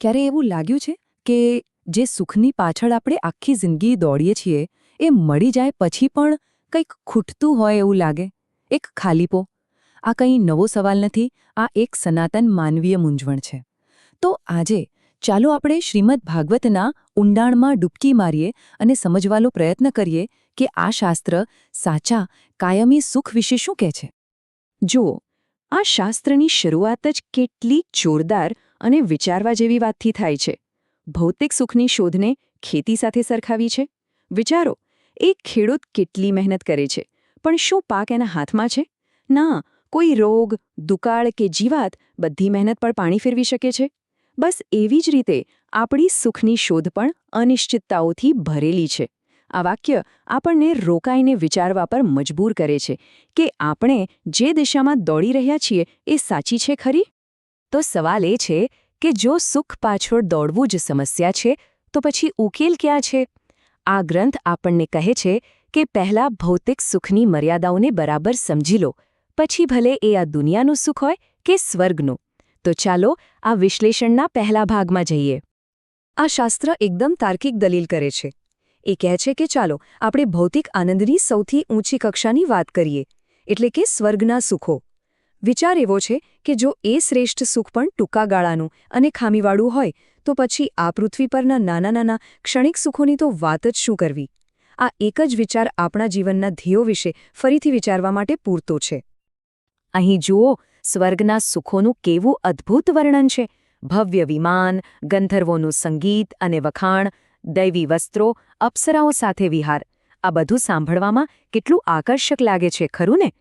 ક્યારે એવું લાગ્યું છે કે જે સુખની પાછળ આપણે આખી જિંદગી દોડીએ છીએ, એ મળી જાય પછી પણ કંઈક ખૂટતું હોય એવું લાગે? એક ખાલીપો આ કંઈ નવો સવાલ નથી, આ એક સનાતન માનવીય મૂંઝવણ છે. તો આજે ચાલો આપણે શ્રીમદ ભાગવતના ઊંડાણમાં ડૂબકી મારીએ અને સમજવાનો પ્રયત્ન કરીએ કે આ શાસ્ત્ર સાચા, કાયમી સુખ વિશે શું કહે છે? જુઓ, આ શાસ્ત્રની શરૂઆત જ કેટલી જોરદાર અને વિચારવા જેવી વાતથી થાય છે. ભૌતિક સુખની શોધને ખેતી સાથે સરખાવી છે? વિચારો, એક ખેડૂત કેટલી મહેનત કરે છે, પણ શું પાક એના હાથમાં છે? ના, કોઈ રોગ, દુકાળ કે જીવાત બધી મહેનત પર પાણી ફેરવી શકે છે? બસ એવી જ રીતે આપણી સુખની શોધ પણ અનિશ્ચિતતાઓથી ભરેલી છે. આ વાક્ય આપણને રોકાઈને વિચારવા પર મજબૂર કરે છે કે આપણે જે દિશામાં દોડી રહ્યા છીએ એ સાચી છે ખરી? તો સવાલ એ છે કે જો સુખ પાછળ દોડવું જ સમસ્યા છે, તો પછી ઉકેલ ક્યાં છે? આ ગ્રંથ આપણને કહે છે કે પહેલા ભૌતિક સુખની મર્યાદાઓને બરાબર સમજી લો, પછી ભલે એ આ દુનિયાનું સુખ હોય કે સ્વર્ગનું. તો ચાલો આ વિશ્લેષણના પહેલા ભાગમાં જઈએ. આ શાસ્ત્ર એકદમ તાર્કિક દલીલ કરે છે. એ કહે છે કે ચાલો આપણે ભૌતિક આનંદની સૌથી ઊંચી કક્ષાની વાત કરીએ, એટલે કે સ્વર્ગના સુખો. વિચાર એવો છે કે જો એ શ્રેષ્ઠ સુખ પણ ટૂંકા ગાળાનું અને ખામીવાળું હોય, તો પછી આ પૃથ્વી પરના નાના નાના ક્ષણિક સુખોની તો વાત જ શું કરવી? આ એક જ વિચાર આપણા જીવનના ધ્યેયો વિશે ફરીથી વિચારવા માટે પૂરતો છે. અહીં જુઓ, સ્વર્ગના સુખોનું કેવું અદ્ભુત વર્ણન છે. ભવ્ય વિમાન, ગંધર્વોનું સંગીત અને વખાણ, દૈવી વસ્ત્રો, અપ્સરાઓ સાથે વિહાર. આ બધું સાંભળવામાં કેટલું આકર્ષક લાગે છે, ખરું ને?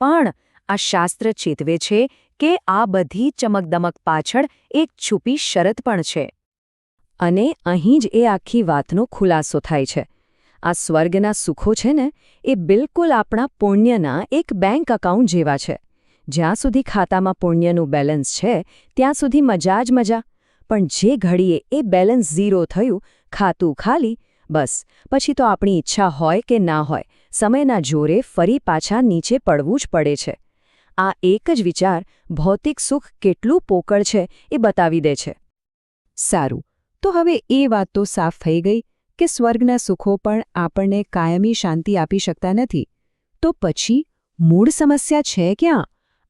પણ આ શાસ્ત્ર ચેતવે છે કે આ બધી ચમકદમક પાછળ એક છુપી શરત પણ છે. અને અહીં જ એ આખી વાતનો ખુલાસો થાય છે. આ સ્વર્ગના સુખો છે ને, એ બિલકુલ આપણા પુણ્યના એક બેંક એકાઉન્ટ જેવા છે. જ્યાં સુધી ખાતામાં પુણ્યનું બેલેન્સ છે, ત્યાં સુધી મજા જ મજા. પણ જે ઘડીએ એ બેલેન્સ ઝીરો થયું, ખાતું ખાલી, બસ. પછી તો આપણી ઈચ્છા હોય કે ના હોય, સમયના જોરે ફરી પાછા નીચે પડવું જ પડે છે. આ એક જ વિચાર ભૌતિક સુખ કેટલું પોકળ છે એ બતાવી દે છે. સારું, તો હવે એ વાત તો સાફ થઈ ગઈ કે સ્વર્ગના સુખો પણ આપણને કાયમી શાંતિ આપી શકતા નથી. તો પછી મૂળ સમસ્યા છે ક્યાં?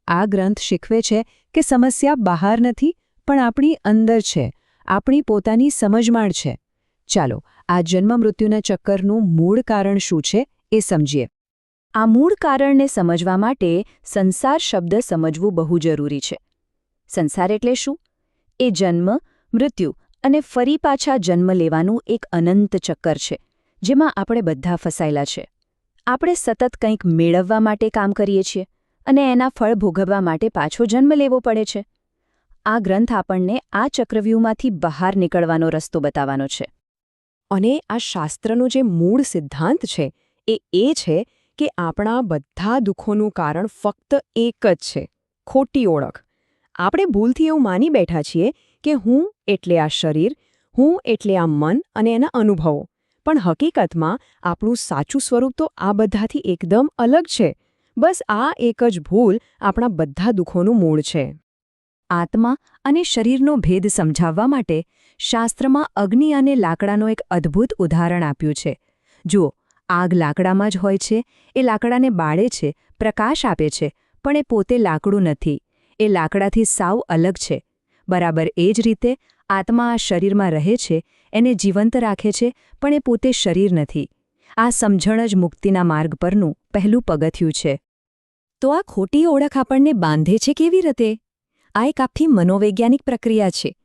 આ ગ્રંથ શીખવે છે કે સમસ્યા બહાર નથી, પણ આપણી અંદર છે, આપણી પોતાની સમજમાણ છે. ચાલો, આ જન્મ મૃત્યુના ચક્કરનું મૂળ કારણ શું છે એ સમજીએ. આ મૂળ કારણને સમજવા માટે સંસાર શબ્દ સમજવું બહુ જરૂરી છે. સંસાર એટલે શું? એ જન્મ, મૃત્યુ અને ફરી પાછા જન્મ લેવાનું એક અનંત ચક્કર છે, જેમાં આપણે બધા ફસાયેલા છે. આપણે સતત કંઈક મેળવવા માટે કામ કરીએ છીએ અને એના ફળ ભોગવવા માટે પાછો જન્મ લેવો પડે છે. આ ગ્રંથ આપણને આ ચક્રવ્યૂહમાંથી બહાર નીકળવાનો રસ્તો બતાવવાનો છે. અને આ શાસ્ત્રનો જે મૂળ સિદ્ધાંત છે, એ એ છે કે આપણા બધા દુઃખોનું કારણ ફક્ત એક જ છે, ખોટી ઓળખ. આપણે ભૂલથી એવું માની બેઠા છીએ કે હું એટલે આ શરીર, હું એટલે આ મન અને એના અનુભવો. પણ હકીકતમાં આપણું સાચું સ્વરૂપ તો આ બધાથી એકદમ અલગ છે. બસ આ એક જ ભૂલ આપણા બધા દુઃખોનું મૂળ છે. આત્મા અને શરીરનો ભેદ સમજાવવા માટે શાસ્ત્રમાં અગ્નિ અને લાકડાનો એક અદ્ભુત ઉદાહરણ આપ્યું છે. જુઓ આગ લાકડામાં જ હોય છે. એ લાકડાને બાળે છે, પ્રકાશ આપે છે, પણ એ પોતે લાકડું નથી. એ લાકડાથી સાવ અલગ છે. બરાબર એ જ રીતે આત્મા આ શરીરમાં રહે છે, એને જીવંત રાખે છે, પણ એ પોતે શરીર નથી. આ સમજણ જ મુક્તિના માર્ગ પરનું પહેલું પગથિયું છે. તો આ ખોટી ઓળખ આપણને બાંધે છે કેવી રીતે? આ એક આખી મનોવૈજ્ઞાનિક પ્રક્રિયા છે.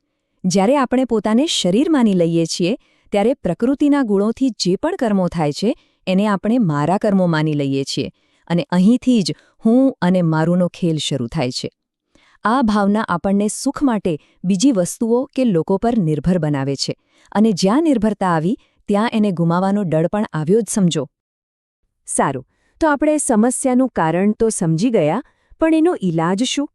જ્યારે આપણે પોતાને શરીર માની લઈએ છીએ, ત્યારે પ્રકૃતિના ગુણોથી જે પણ કર્મો થાય છે એને આપણે મારા કર્મો માની લઈએ છીએ અને અહીંથી જ હું અને મારુંનો ખેલ શરૂ થાય છે. આ ભાવના આપણને સુખ માટે બીજી વસ્તુઓ કે લોકો પર નિર્ભર બનાવે છે અને જ્યાં નિર્ભરતા આવી, ત્યાં એને ગુમાવાનો ડર પણ આવ્યો જ સમજો. સારું, તો આપણે સમસ્યાનું કારણ તો સમજી ગયા, પણ એનો ઈલાજ શું?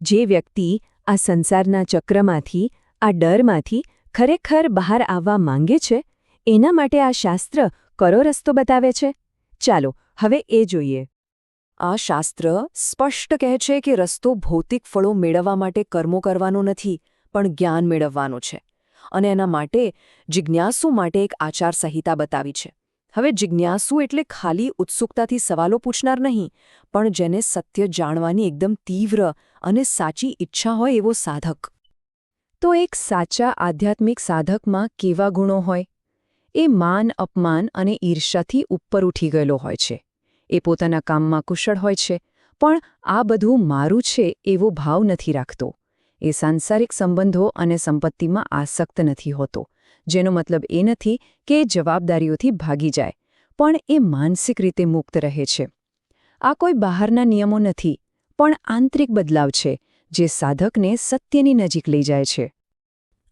જે વ્યક્તિ આ સંસારના ચક્રમાંથી, આ ડરમાંથી ખરેખર બહાર આવવા માંગે છે, એના માટે આ શાસ્ત્ર કરો રસ્તો બતાવે છે? ચાલો, હવે એ જોઈએ. આ શાસ્ત્ર સ્પષ્ટ કહે છે કે રસ્તો ભૌતિક ફળો મેળવવા માટે કર્મો કરવાનો નથી, પણ જ્ઞાન મેળવવાનો છે. અને એના માટે જિજ્ઞાસુ માટે એક આચાર સંહિતા બતાવી છે. હવે જિજ્ઞાસુ એટલે ખાલી ઉત્સુકતાથી સવાલો પૂછનાર નહીં, પણ જેને સત્ય જાણવાની એકદમ તીવ્ર અને સાચી ઈચ્છા હોય એવો સાધક. તો એક સાચા આધ્યાત્મિક સાધકમાં કેવા ગુણો હોય? એ માન, અપમાન અને ઈર્ષાથી ઉપર ઉઠી ગયેલો હોય છે. એ પોતાના કામમાં કુશળ હોય છે, પણ આ બધું મારું છે એવો ભાવ નથી રાખતો. એ સાંસારિક સંબંધો અને સંપત્તિમાં આસક્ત નથી હોતો, જેનો મતલબ એ નથી કે એ જવાબદારીઓથી ભાગી જાય, પણ એ માનસિક રીતે મુક્ત રહે છે. આ કોઈ બહારના નિયમો નથી, પણ આંતરિક બદલાવ છે, જે સાધકને સત્યની નજીક લઈ જાય છે.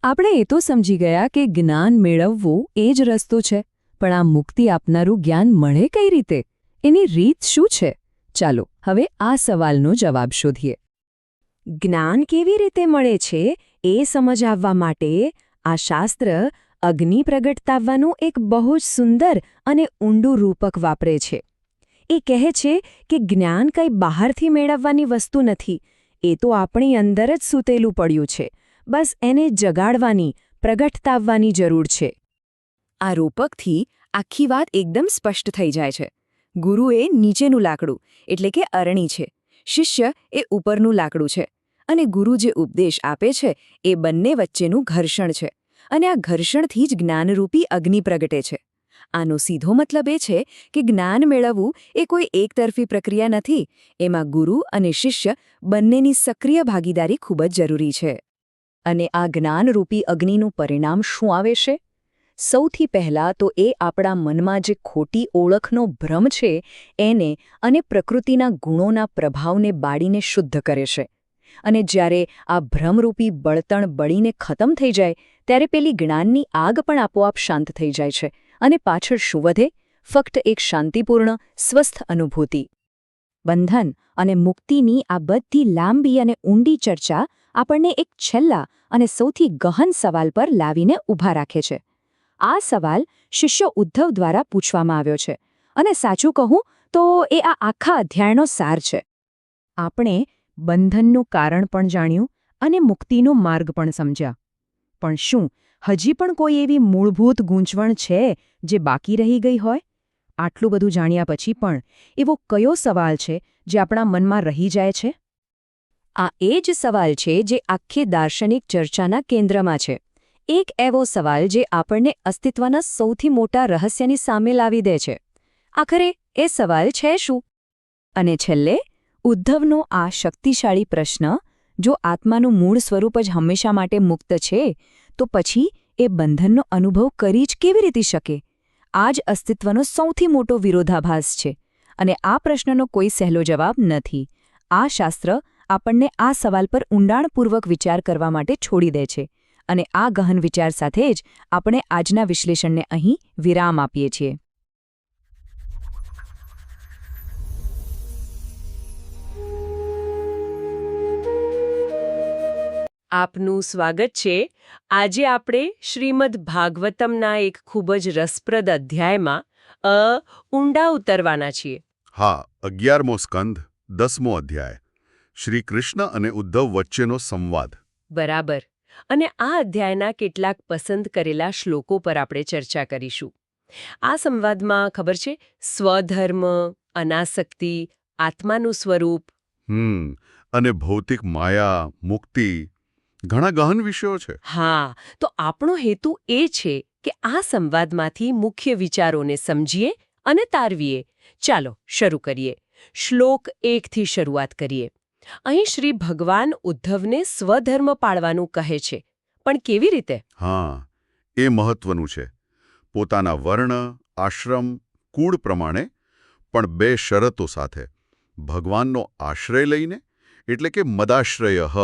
આપણે એ તો સમજી ગયા કે જ્ઞાન મેળવવું એ જ રસ્તો છે, પણ આ મુક્તિ આપનારું જ્ઞાન મળે કઈ રીતે? એની રીત શું છે? ચાલો, હવે આ સવાલનો જવાબ શોધીએ. જ્ઞાન કેવી રીતે મળે છે એ સમજાવવા માટે આ શાસ્ત્ર અગ્નિ પ્રગટતાવવાનું એક બહુ જ સુંદર અને ઊંડું રૂપક વાપરે છે. એ કહે છે કે જ્ઞાન કંઈ બહારથી મેળવવાની વસ્તુ નથી, એ તો આપણી અંદર જ સૂતેલું પડ્યું છે. બસ એને જગાડવાની, પ્રગટતાવવાની જરૂર છે. આ રૂપકથી આખી વાત એકદમ સ્પષ્ટ થઈ જાય છે. ગુરુ એ નીચેનું લાકડું, એટલે કે અરણી છે, શિષ્ય એ ઉપરનું લાકડું છે, અને ગુરુ જે ઉપદેશ આપે છે એ બંને વચ્ચેનું ઘર્ષણ છે, અને આ ઘર્ષણથી જ જ્ઞાનરૂપી અગ્નિ પ્રગટે છે. આનો સીધો મતલબ એ છે કે જ્ઞાન મેળવવું એ કોઈ એકતરફી પ્રક્રિયા નથી, એમાં ગુરુ અને શિષ્ય બંનેની સક્રિય ભાગીદારી ખૂબ જ જરૂરી છે. અને આ જ્ઞાનરૂપી અગ્નિનું પરિણામ શું આવે છે? સૌથી પહેલાં તો એ આપણા મનમાં જે ખોટી ઓળખનો ભ્રમ છે, એને અને પ્રકૃતિના ગુણોના પ્રભાવને બાળીને શુદ્ધ કરે છે. અને જ્યારે આ ભ્રમરૂપી બળતણ બળીને ખતમ થઈ જાય, ત્યારે પેલી જ્ઞાનની આગ પણ આપોઆપ શાંત થઈ જાય છે અને પાછળ શું વધે? ફક્ત એક શાંતિપૂર્ણ, સ્વસ્થ અનુભૂતિ. બંધન અને મુક્તિની આ બધી લાંબી અને ઊંડી ચર્ચા આપણને એક છેલ્લા અને સૌથી ગહન સવાલ પર લાવીને ઊભા રાખે છે. આ સવાલ શિષ્ય ઉદ્ધવ દ્વારા પૂછવામાં આવ્યો છે. અને સાચું કહું તો એ આ આખા અધ્યાયનો સાર છે. આપણે બંધનનું કારણ પણ જાણ્યું અને મુક્તિનો માર્ગ પણ સમજ્યા. પણ શું હજી પણ કોઈ એવી મૂળભૂત ગૂંચવણ છે જે બાકી રહી ગઈ હોય? આટલું બધું જાણ્યા પછી પણ એવો કયો સવાલ છે જે આપણા મનમાં રહી જાય છે? આ એ જ સવાલ છે જે આખી દાર્શનિક ચર્ચાના કેન્દ્રમાં છે. એક એવો સવાલ જે આપણને અસ્તિત્વના સૌથી મોટા રહસ્યની સામે લાવી દે છે. આખરે, એ સવાલ છે શું? અને છેલ્લે, ઉદ્ધવનો આ શક્તિશાળી પ્રશ્ન, જો આત્માનું મૂળ સ્વરૂપ જ હંમેશા માટે મુક્ત છે, તો પછી એ બંધનનો અનુભવ કરી જ કેવી રીતે શકે? આ જ અસ્તિત્વનો સૌથી મોટો વિરોધાભાસ છે. અને આ પ્રશ્નનો કોઈ સહેલો જવાબ નથી. આ શાસ્ત્ર આપણને આ સવાલ પર ઊંડાણપૂર્વક વિચાર કરવા માટે છોડી દે છે અને આ ગહન વિચાર સાથે જ આપણે આજના વિશ્લેષણને અહીં વિરામ આપીએ છીએ. આપનું સ્વાગત છે. આજે આપણે શ્રીમદ ભાગવતમના એક ખૂબ જ રસપ્રદ અધ્યાયમાં અ ઊંડા ઉતરવાના છીએ. હા અગિયારમો સ્કંધ દસમો અધ્યાય. શ્રી કૃષ્ણ અને ઉદ્ધવ વચ્ચેનો સંવાદ. બરાબર. અને આ અધ્યાયના કેટલાક પસંદ કરેલા શ્લોકો પર આપણે ચર્ચા કરીશું. આ સંવાદમાં ખબર છે? સ્વધર્મ અનાસક્તિ આત્માનું સ્વરૂપ. હમ. અને ભૌતિક માયા મુક્તિ ઘણા ગહન વિષયો છે. હા. તો આપણો હેતુ એ છે કે આ સંવાદમાંથી મુખ્ય વિચારોને સમજીએ અને તારવીએ. ચાલો શરૂ કરીએ. શ્લોક એકથી શરૂઆત કરીએ. અહીં શ્રી ભગવાન ઉદ્ધવને સ્વધર્મ પાળવાનું કહે છે. પણ કેવી રીતે? હા એ મહત્વનું છે. પોતાના વર્ણ આશ્રમ કુળ પ્રમાણે પણ બે શરતો સાથે. ભગવાનનો આશ્રય લઈને એટલે કે મદાશ્રય હ.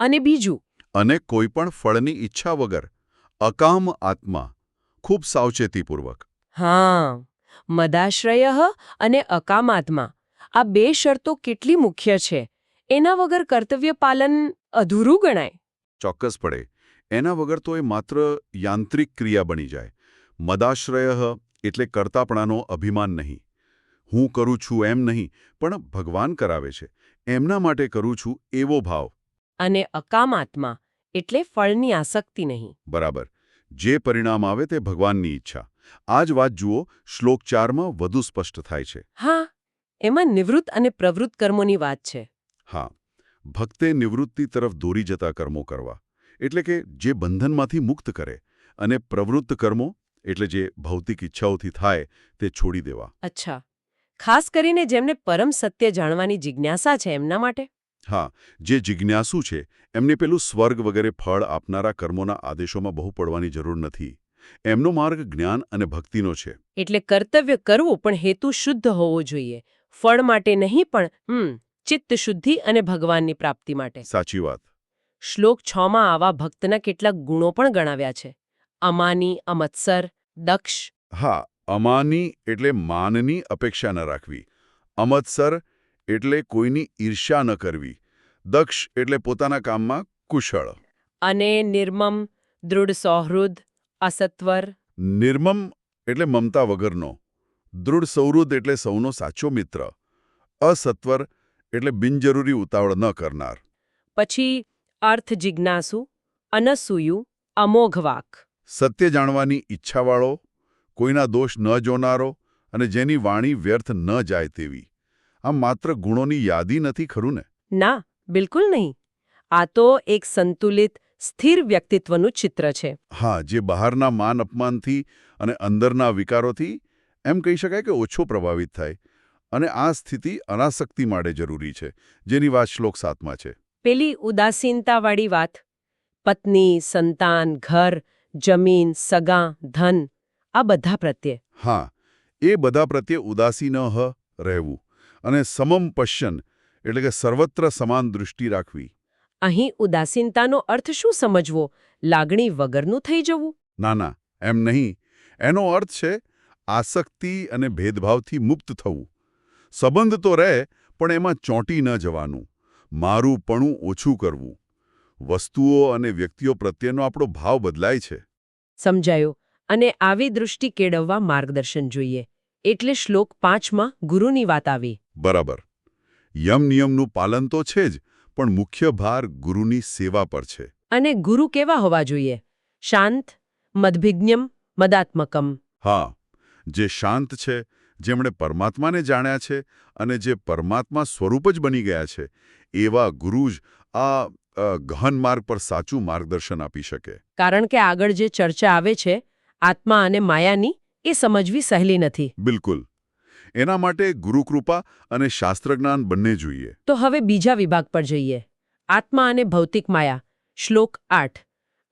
અને બીજું? અને કોઈ પણ ફળની ઈચ્છા વગર અકામ આત્મા ખૂબ સાવચેતીપૂર્વક. હા મદાશ્રય અને અકામ આત્મા. આ બે શરતો કેટલી મુખ્ય છે? એના વગર કર્તવ્ય પાલન અધૂરું ગણાય. ચોક્કસપણે. એના વગર તો એ માત્ર યાંત્રિક ક્રિયા બની જાય. મદાશ્રય એટલે કરતાપણાનો અભિમાન નહીં. હું કરું છું એમ નહીં પણ ભગવાન કરાવે છે. એમના માટે કરું છું એવો ભાવ. અને અકામાત્મા એટલે ફળની આસક્તિ નહીં. બરાબર. જે પરિણામ આવે તે ભગવાનની ઈચ્છા. આ જ વાત જુઓ શ્લોક ચારમાં વધુ સ્પષ્ટ થાય છે. હા એમાં નિવૃત્ત અને પ્રવૃત્ત કર્મોની વાત છે. હા ભક્તે નિવૃત્તિ તરફ દોરી જતા કર્મો કરવા એટલે કે જે બંધનમાંથી મુક્ત કરે અને પ્રવૃત્ત કર્મો એટલે જે ભૌતિક ઈચ્છાઓથી થાય તે છોડી દેવા. અચ્છા. ખાસ કરીને જેમને પરમ સત્ય જાણવાની જિજ્ઞાસા છે એમના માટે? હા જે જિજ્ઞાસુ છે એમને પેલું સ્વર્ગ વગેરે ફળ આપનારા કર્મોના આદેશોમાં બહુ પડવાની જરૂર નથી. એમનો માર્ગ જ્ઞાન અને ભક્તિનો છે. એટલે કર્તવ્ય કરવું પણ હેતુ શુદ્ધ હોવો જોઈએ. ફળ માટે નહીં પણ હમ ચિત્ત શુદ્ધિ અને ભગવાનની પ્રાપ્તિ માટે. સાચી વાત. શ્લોક છ માં આવા ભક્તના કેટલાક ગુણો પણ ગણાવ્યા છે. અમાની અમત્સર દક્ષ. હા અમાની એટલે માનની અપેક્ષા ન રાખવી. અમત્સર એટલે કોઈની ઈર્ષ્યા ન કરવી. દક્ષ એટલે પોતાના કામમાં કુશળ. અને નિર્મમ દૃઢ સૌહૃદ અસત્વર. નિર્મમ એટલે મમતા વગરનો. દૃઢ સૌહૃદ એટલે સૌનો સાચો મિત્ર. અસત્વર એટલે બિનજરૂરી ઉતાવળ ન કરનાર. પછી અર્થ જિજ્ઞાસુ અનસૂયુ અમોઘવાક સત્ય જાણવાની ઈચ્છાવાળો કોઈના દોષ ન જોનારો અને જેની વાણી વ્યર્થ ન જાય તેવી. આ માત્ર ગુણોની યાદી નથી ખરું ને? ના બિલકુલ નહીં. આ તો એક સંતુલિત સ્થિર વ્યક્તિત્વનું ચિત્ર છે. હા જે બહારના માન અપમાનથી અને અંદરના વિકારોથી એમ કહી શકાય કે ઓછો પ્રભાવિત થાય. અને આ સ્થિતિ અનાસક્તિ માટે જરૂરી છે જેની વાત શ્લોક સાતમાં છે. પેલી ઉદાસીનતાવાળી વાત પત્ની સંતાન ઘર જમીન સગા ધન આ બધા પ્રત્યે. હા એ બધા પ્રત્યે ઉદાસી ન હ રહેવું અને સમમ પશ્યન એટલે કે સર્વત્ર સમાન દૃષ્ટિ રાખવી. અહીં ઉદાસીનતાનો અર્થ શું સમજવો? લાગણી વગરનું થઈ જવું? ના ના એમ નહીં. એનો અર્થ છે આસક્તિ અને ભેદભાવથી મુક્ત થવું. સંબંધ તો રહે પણ એમાં ચોંટી ન જવાનું. મારું પણું ઓછું કરવું. વસ્તુઓ અને વ્યક્તિઓ પ્રત્યેનો આપણો ભાવ બદલાય છે. સમજાયો. અને આવી દૃષ્ટિ કેળવવા માર્ગદર્શન જોઈએ. એટલે શ્લોક પાંચમાં ગુરુની વાત આવી. બરાબર. યમ નિયમનું પાલન તો છે જ પણ મુખ્ય ભાર ગુરુની સેવા પર છે. અને ગુરુ કેવા હોવા જોઈએ? શાંત મદભિજ્ઞમ મદાત્મકમ. હા. જે શાંત છે જેમણે પરમાત્માને જાણ્યા છે અને જે પરમાત્મા સ્વરૂપ જ બની ગયા છે એવા ગુરુ જ આ ગહન માર્ગ પર સાચું માર્ગદર્શન આપી શકે. કારણ કે આગળ જે ચર્ચા આવે છે આત્મા અને માયાની એ સમજવી સહેલી નથી. બિલકુલ. એના માટે ગુરુકૃપા અને શાસ્ત્રજ્ઞાન બંને જોઈએ. તો હવે બીજા વિભાગ પર જઈએ. આત્મા અને ભૌતિક માયા. શ્લોક આઠ.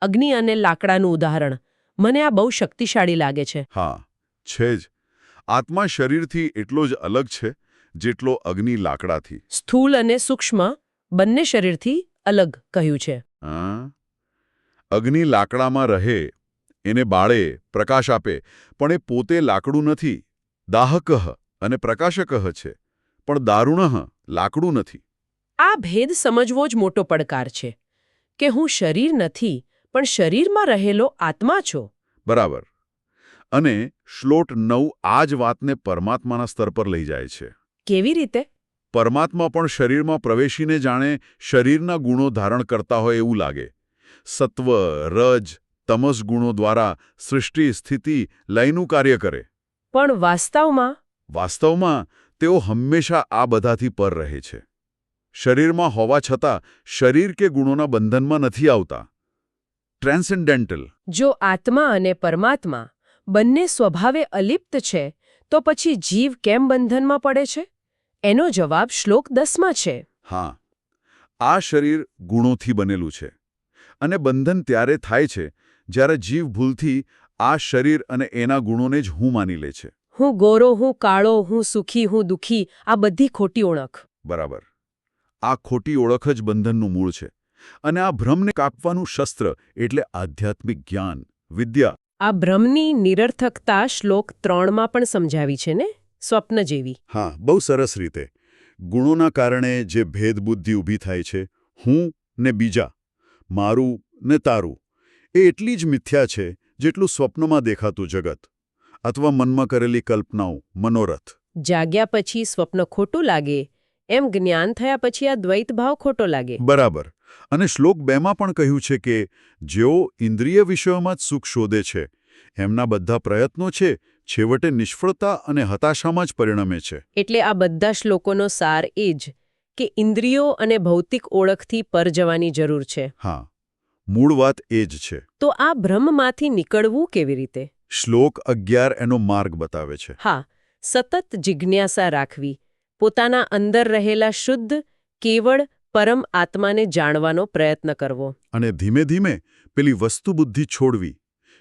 અગ્નિ અને લાકડાનું ઉદાહરણ. મને આ બહુ શક્તિશાળી લાગે છે. હા છે જ. આત્મા શરીરથી એટલો જ અલગ છે જેટલો અગ્નિ લાકડાથી. સ્થૂલ અને સૂક્ષ્મ બંને શરીરથી અલગ કહ્યું છે. અગ્નિ લાકડામાં રહે એને બાળે પ્રકાશ આપે પણ એ પોતે લાકડું નથી દાહકઃ અને પ્રકાશકઃ છે પણ દારૂણહ લાકડું નથી. આ ભેદ સમજવો જ મોટો પડકાર છે કે હું શરીર નથી પણ શરીરમાં રહેલો આત્મા છો. બરાબર. અને શ્લોટ નવ આ જ વાતને પરમાત્માના સ્તર પર લઈ જાય છે. કેવી રીતે? પરમાત્મા પણ શરીરમાં પ્રવેશીને જાણે શરીરના ગુણો ધારણ કરતા હોય એવું લાગે. સત્વ રજ તમસ ગુણો દ્વારા સૃષ્ટિ સ્થિતિ લયનું કાર્ય કરે. પણ વાસ્તવમાં? વાસ્તવમાં તેઓ હંમેશા આ બધાથી પર રહે છે. શરીરમાં હોવા છતાં શરીર કે ગુણોના બંધનમાં નથી આવતા. ટ્રાન્સેન્ડેન્ટલ જો આત્મા અને પરમાત્મા બંને સ્વભાવે અલિપ્ત છે તો પછી જીવ કેમ બંધનમાં પડે છે? એનો જવાબ શ્લોક દસમાં છે. હા આ શરીર ગુણોથી બનેલું છે અને બંધન ત્યારે થાય છે જ્યારે જીવ ભૂલથી આ શરીર અને એના ગુણોને જ હું માની લે છે. હું ગોરો હું કાળો હું સુખી હું દુખી આ બધી ખોટી ઓળખ. બરાબર. આ ખોટી ઓળખ જ બંધનનું મૂળ છે અને આ ભ્રમને કાપવાનું શસ્ત્ર એટલે આધ્યાત્મિક જ્ઞાન વિદ્યા આ ભ્રમની નિરર્થકતા શ્લોક ત્રણમાં પણ સમજાવી છે ને? સ્વપ્ન જેવી. હા બહુ સરસ રીતે. ગુણોના કારણે જે ભેદબુદ્ધિ ઊભી થાય છે હું ને બીજા મારું ને તારું એ એટલી જ મિથ્યા છે જેટલું સ્વપ્નમાં દેખાતું જગત અથવા મનમાં કરેલી કલ્પનાઓ મનોરથ. જાગ્યા પછી સ્વપ્ન ખોટું લાગે એમ જ્ઞાન થયા પછી આ દ્વૈત ભાવ ખોટો લાગે. બરાબર. અને શ્લોક બેમાં પણ કહ્યું છે કે જેઓ ઇન્દ્રિય વિષયોમાં જ સુખ શોધે છે એમના બધા પ્રયત્નો છે છેવટે નિષ્ફળતા અને હતાશામાં જ પરિણમે છે. એટલે આ બધા શ્લોકોનો સાર એ જ કે ઇન્દ્રિયો અને ભૌતિક ઓળખથી પર જવાની જરૂર છે. હા મૂળ વાત એ જ છે. તો આ ભ્રમમાંથી નીકળવું કેવી રીતે? શ્લોક અગિયાર એનો માર્ગ બતાવે છે. હા સતત જિજ્ઞાસા રાખવી પોતાના અંદર રહેલા શુદ્ધ કેવળ પરમ આત્માને જાણવાનો પ્રયત્ન કરવો. અને ધીમે ધીમે પેલી વસ્તુ બુદ્ધિ છોડવી.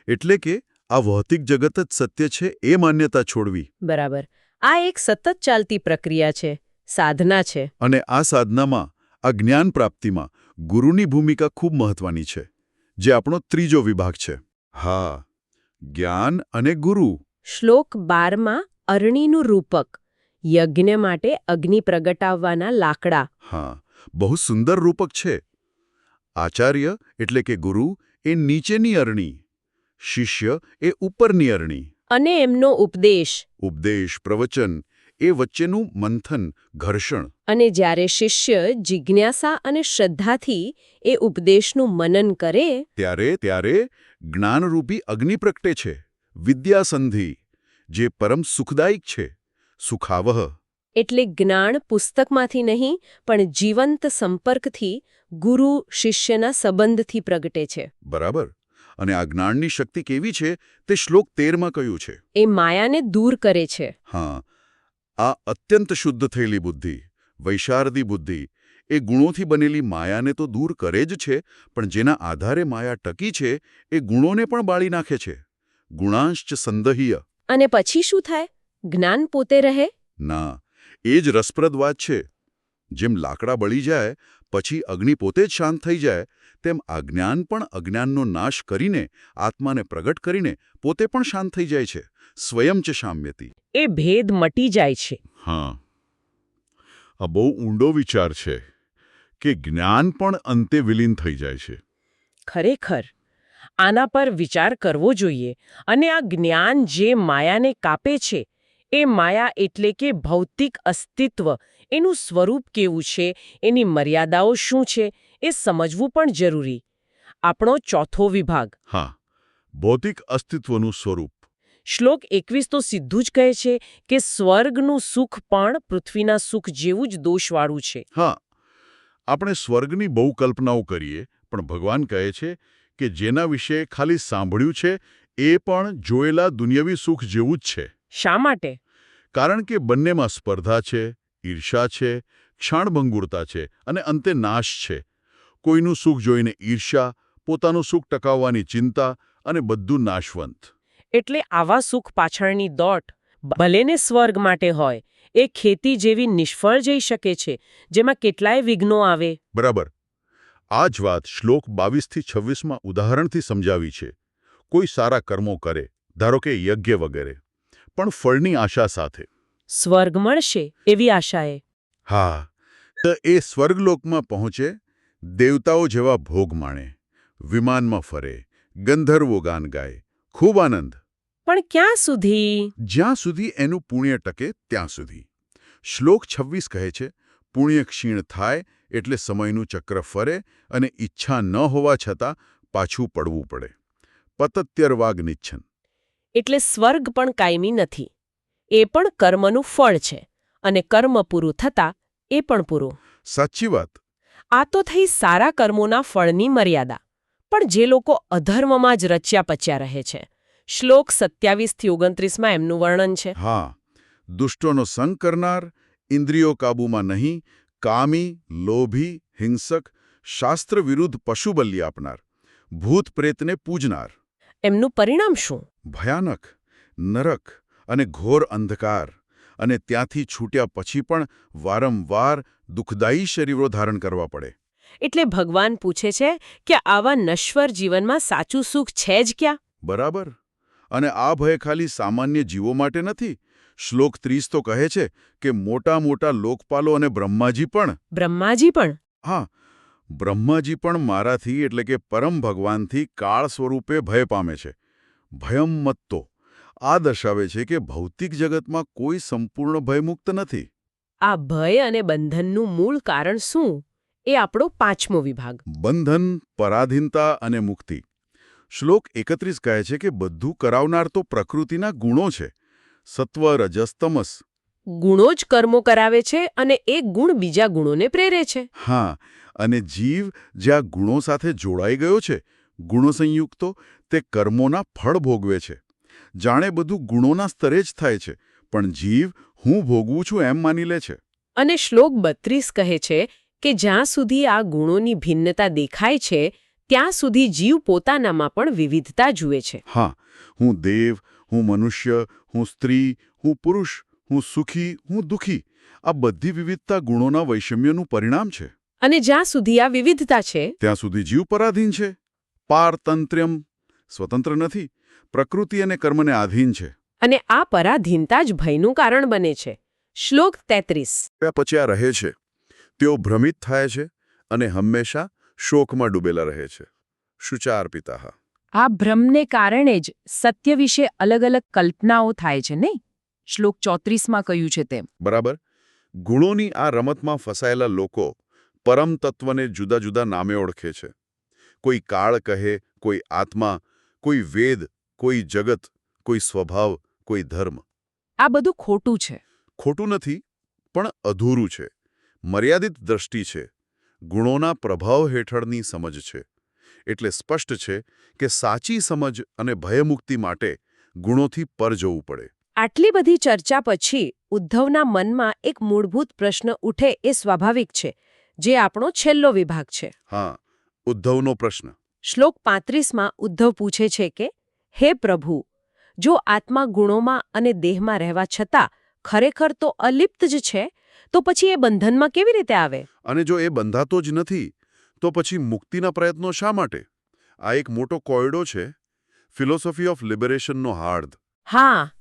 એટલે કે આ ભૌતિક જગત જ સત્ય છે એ માન્યતા છોડવી. બરાબર. આ એક સતત ચાલતી પ્રક્રિયા છે સાધના છે. અને આ સાધનામાં આ જ્ઞાન પ્રાપ્તિમાં ગુરુની ભૂમિકા ખૂબ મહત્વની છે જે આપણો ત્રીજો વિભાગ છે. હા જ્ઞાન અને ગુરુ. શ્લોક બારમાં અરણીનું રૂપક યજ્ઞ માટે અગ્નિ પ્રગટાવવાના લાકડા. હા બહુ સુંદર રૂપક છે. આચાર્ય એટલે કે ગુરુ એ નીચેની અરણી શિષ્ય એ ઉપરની અરણી. અને એમનો ઉપદેશ. ઉપદેશ પ્રવચન એ વચ્ચેનું મંથન ઘર્ષણ. અને જ્યારે શિષ્ય જિજ્ઞાસા અને શ્રદ્ધાથી એ ઉપદેશનું મનન કરે ત્યારે ત્યારે જ્ઞાનરૂપી અગ્નિ પ્રગટે છે. વિદ્યાસંધિ જે પરમ સુખદાયક છે. સુખાવહ. એટલે જ્ઞાન પુસ્તકમાંથી નહીં પણ જીવંત સંપર્કથી ગુરુ શિષ્યના સંબંધથી પ્રગટે છે. બરાબર. અને આ જ્ઞાનની શક્તિ કેવી છે? તે શ્લોક તેરમાં કહ્યું છે. એ માયાને દૂર કરે છે. હા. આ અત્યંત શુદ્ધ થયેલી બુદ્ધિ વૈશારદી બુદ્ધિ એ ગુણોથી બનેલી માયાને તો દૂર કરે જ છે પણ જેના આધારે માયા ટકી છે એ ગુણોને પણ બાળી નાખે છે. ગુણાંશ સંદહીય. અને પછી શું થાય? જ્ઞાન પોતે રહે? ના. એ જ રસપ્રદ વાત છે. જેમ લાકડા બળી જાય પછી અગ્નિ પોતે જ શાંત થઈ જાય તેમ અજ્ઞાન પણ અજ્ઞાનનો નાશ કરીને આત્માને પ્રગટ કરીને પોતે પણ શાંત થઈ જાય છે સ્વયં ચ શામ્યતી. એ ભેદ મટી જાય છે. હા. આ બહુ ઊંડો વિચાર છે કે જ્ઞાન પણ અંતે વિલીન થઈ જાય છે. ખરેખર આના પર વિચાર કરવો જોઈએ અને આ જ્ઞાન જે માયાને કાપે છે એ માયા એટલે કે ભૌતિક અસ્તિત્વ. એનું સ્વરૂપ કેવું છે? એની મર્યાદાઓ શું છે? એ સમજવું પણ જરૂરી. આપણો ચોથો વિભાગ. હા ભૌતિક અસ્તિત્વનું સ્વરૂપ. શ્લોક એકવીસ તો સીધું જ કહે છે કે સ્વર્ગનું સુખ પણ પૃથ્વીના સુખ જેવું જ દોષવાળું છે. હા આપણે સ્વર્ગની બહુ કલ્પનાઓ કરીએ પણ ભગવાન કહે છે કે જેના વિશે ખાલી સાંભળ્યું છે એ પણ જોયેલા દુનિયાવી સુખ જેવું જ છે. શા માટે? કારણ કે બંનેમાં સ્પર્ધા છે ઈર્ષા છે ક્ષણભંગુરતા છે અને અંતે નાશ છે. કોઈનું સુખ જોઈને ઈર્ષા પોતાનું સુખ ટકાવવાની ચિંતા અને બધું નાશવંત. એટલે આવા સુખ પાછળની દોટ ભલેને સ્વર્ગ માટે હોય એ ખેતી જેવી નિષ્ફળ જઈ શકે છે જેમાં કેટલાય વિઘ્નો આવે. બરાબર. આ જ વાત શ્લોક બાવીસથી છવ્વીસમાં ઉદાહરણથી સમજાવી છે. કોઈ સારા કર્મો કરે ધારો કે યજ્ઞ વગેરે. પણ ફળની આશા સાથે. સ્વર્ગ મળશે એવી આશાએ. હા તો એ સ્વર્ગલોકમાં પહોંચે દેવતાઓ જેવા ભોગ માણે વિમાનમાં ફરે ગંધર્વો ગાન ગાય ખૂબ આનંદ. પણ ક્યાં સુધી? જ્યાં સુધી એનું પુણ્ય ટકે ત્યાં સુધી. શ્લોક છવ્વીસ કહે છે પુણ્ય ક્ષીણ થાય એટલે સમયનું ચક્ર ફરે અને ઈચ્છા ન હોવા છતાં પાછું પડવું પડે. પતત્યર્વાગ નિચ્છન. એટલે સ્વર્ગ પણ કાયમી નથી. એ પણ કર્મનું ફળ છે અને કર્મ પૂરું થતાં એ પણ પૂરું. સાચી વાત. આ તો થઈ સારા કર્મોના ફળની મર્યાદા. પણ જે લોકો અધર્મમાં જ રચ્યા પચ્યા રહે છે. શ્લોક સત્યાવીસથી ઓગણત્રીસમાં એમનું વર્ણન છે. હા. દુષ્ટોનો સંગ કરનાર ઇન્દ્રિયો કાબૂમાં નહીં કામી લોભી હિંસક શાસ્ત્ર વિરુદ્ધ પશુબલી આપનાર ભૂત પ્રેતને પૂજનાર. એમનું પરિણામ શું? ભયાનક નરક અને ઘોર અંધકાર અને ત્યાંથી છૂટ્યા પછી પણ વારંવાર દુઃખદાયી શરીરો ધારણ કરવા પડે. એટલે ભગવાન પૂછે છે કે આવા નશ્વર જીવનમાં સાચું સુખ છે જ ક્યાં? બરાબર. અને આ ભય ખાલી સામાન્ય જીવો માટે નથી. શ્લોક ત્રીસ તો કહે છે કે મોટા મોટા લોકપાલો અને બ્રહ્માજી પણ. બ્રહ્માજી પણ? હા બ્રહ્માજી પણ મારાથી એટલે કે પરમ ભગવાનથી કાળ સ્વરૂપે ભય પામે છે. ભયમ મત્તો. આ દર્શાવે છે કે ભૌતિક જગતમાં કોઈ સંપૂર્ણ ભયમુક્ત નથી. આ ભય અને બંધનનું મૂળ કારણ શું? એ આપણો પાંચમો વિભાગ. બંધન પરાધીનતા અને મુક્તિ. શ્લોક એકત્રીસ કહે છે કે બધું કરાવનાર તો પ્રકૃતિના ગુણો છે. સત્વ રજસ તમસ. ગુણો જ કર્મો કરાવે છે અને એ ગુણ બીજા ગુણોને પ્રેરે છે. હા અને જીવ જ્યાં ગુણો સાથે જોડાઈ ગયો છે ગુણો સંયુક્તો તે કર્મોના ફળ ભોગવે છે. જાણે બધું ગુણોના સ્તરે જ થાય છે પણ જીવ હું ભોગવું છું એમ માની લે છે. અને શ્લોક બત્રીસ કહે છે કે જ્યાં સુધી આ ગુણોની ભિન્નતા દેખાય છે ત્યાં સુધી જીવ પોતાનામાં પણ વિવિધતા જુએ છે. હા હું દેવ હું મનુષ્ય હું સ્ત્રી હું પુરુષ હું સુખી હું દુઃખી આ બધી વિવિધતા ગુણોના વૈષમ્યનું પરિણામ છે. અને જ્યાં સુધી આ વિવિધતા છે ત્યાં સુધી જીવ પરાધીન છે. પારતંત્ર્યમ સ્વતંત્ર નથી પ્રકૃતિ અને કર્મને આધીન છે. અને આ પરાધીનતા જ ભયનું કારણ બને છે. શ્લોક તેત્રીસ. પછી આ રહે છે. તેઓ ભ્રમિત થાય છે અને હંમેશા શોકમાં ડૂબેલા રહે છે. શુચાર પિતા આ ભ્રમને કારણે જ સત્ય વિશે અલગ અલગ કલ્પનાઓ થાય છે નહીં શ્લોક ચોત્રીસમાં કહ્યું છે તેમ. બરાબર. ગુણોની આ રમતમાં ફસાયેલા લોકો પરમ તત્વને જુદા જુદા નામે ઓળખે છે. કોઈ કાળ કહે કોઈ આત્મા કોઈ વેદ કોઈ જગત કોઈ સ્વભાવ કોઈ ધર્મ. આ બધું ખોટું છે. ખોટું નથી પણ અધૂરું છે. મર્યાદિત દ્રષ્ટિ છે. ગુણોના પ્રભાવ હેઠળની સમજ છે. એટલે સ્પષ્ટ છે કે સાચી સમજ અને ભયમુક્તિ માટે ગુણોથી પર જવું પડે. આટલી બધી ચર્ચા પછી ઉદ્ધવના મનમાં એક મૂળભૂત પ્રશ્ન ઉઠે એ સ્વાભાવિક છે જે આપણો છેલ્લો વિભાગ છે. હા ઉદ્ધવનો પ્રશ્ન. શ્લોક પાંત્રીસમાં ઉદ્ધવ પૂછે છે કે હે પ્રભુ જો આત્મા ગુણોમાં અને દેહમાં રહેવા છતાં ખરેખર તો અલિપ્ત જ છે તો પછી એ બંધનમાં કેવી રીતે આવે? અને જો એ બંધાતો જ નથી તો પછી મુક્તિના પ્રયત્નો શા માટે? આ એક મોટો કોયડો છે. ફિલોસોફી ઓફ લિબરેશનનો હાર્દ. હા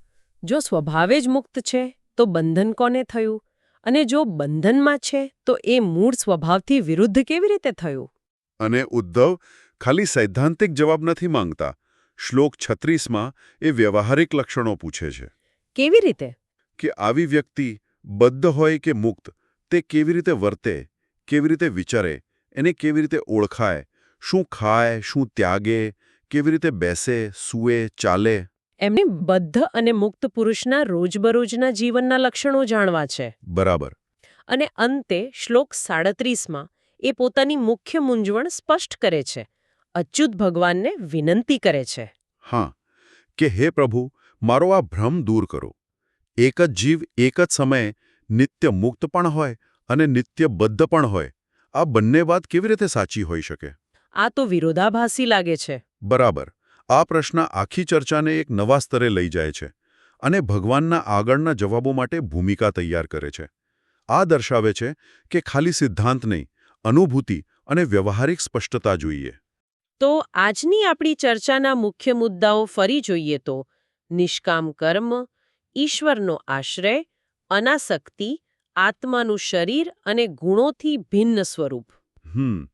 જો સ્વભાવે જ મુક્ત છે તો બંધન કોને થયું? અને જો બંધનમાં છે તો એ મૂળ સ્વભાવથી વિરુદ્ધ કેવી રીતે થયું? અને ઉદ્ધવ ખાલી સૈદ્ધાંતિક જવાબ નથી માંગતા. શ્લોક છત્રીસમાં એ વ્યવહારિક લક્ષણો પૂછે છે. કેવી રીતે? કે આવી વ્યક્તિ બદ્ધ હોય કે મુક્ત તે કેવી રીતે વર્તે કેવી રીતે વિચારે એને કેવી રીતે ઓળખાય શું ખાય શું ત્યાગે કેવી રીતે બેસે સૂએ ચાલે? એમને બદ્ધ અને મુક્ત પુરુષના રોજબરોજના જીવનના લક્ષણો જાણવા છે. બરાબર. અને અંતે શ્લોક સાડત્રીસમાં એ પોતાની મુખ્ય મૂંઝવણ સ્પષ્ટ કરે છે. અચ્યુત ભગવાનને વિનંતી કરે છે. હા કે હે પ્રભુ મારો આ ભ્રમ દૂર કરો. એક જ જીવ એક જ સમયે નિત્ય મુક્ત પણ હોય અને નિત્ય બદ્ધ પણ હોય. આ બંને વાત કેવી રીતે સાચી હોઈ શકે? આ તો વિરોધાભાસી લાગે છે. બરાબર. આ પ્રશ્ન આખી ચર્ચાને એક નવા સ્તરે લઈ જાય છે અને ભગવાનના આગળના જવાબો માટે ભૂમિકા તૈયાર કરે છે. આ દર્શાવે છે કે ખાલી સિદ્ધાંત નહીં અનુભૂતિ અને વ્યવહારિક સ્પષ્ટતા જોઈએ. તો આજની આપણી ચર્ચાના મુખ્ય મુદ્દાઓ ફરી જોઈએ તો નિષ્કામ કર્મ ઈશ્વરનો આશ્રય અનાસક્તિ આત્માનું શરીર અને ગુણોથી ભિન્ન સ્વરૂપ. હમ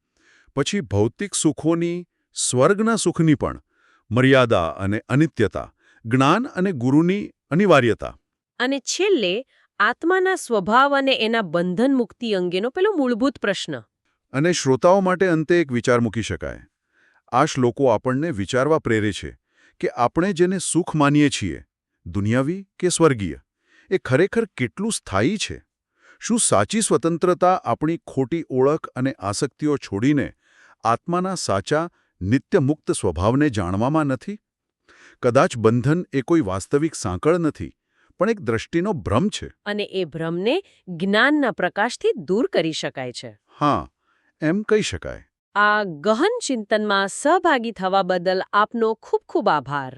પછી ભૌતિક સુખોની સ્વર્ગના સુખની પણ મર્યાદા અને અનિત્યતા જ્ઞાન અને ગુરુની અનિવાર્યતા. અને છેલ્લે આત્માના સ્વભાવ અને એના બંધન મુક્તિ અંગેનો પેલો મૂળભૂત પ્રશ્ન. અને શ્રોતાઓ માટે અંતે એક વિચાર મૂકી શકાય. આ શ્લોકો આપણને વિચારવા પ્રેરે છે કે આપણે જેને સુખ માનીએ છીએ દુનિયાવી કે સ્વર્ગીય એ ખરેખર કેટલું સ્થાયી છે? શું સાચી સ્વતંત્રતા આપણી ખોટી ઓળખ અને આસક્તિઓ છોડીને આત્માના સાચા નિત્યમુક્ત સ્વભાવને જાણવામાં નથી? કદાચ બંધન એ કોઈ વાસ્તવિક સાંકળ નથી પણ એક દ્રષ્ટિનો ભ્રમ છે. અને એ ભ્રમને જ્ઞાનના પ્રકાશથી દૂર કરી શકાય છે. હા એમ કહી શકાય. આ ગહન ચિંતનમાં સહભાગી થવા બદલ આપનો ખૂબ ખૂબ આભાર.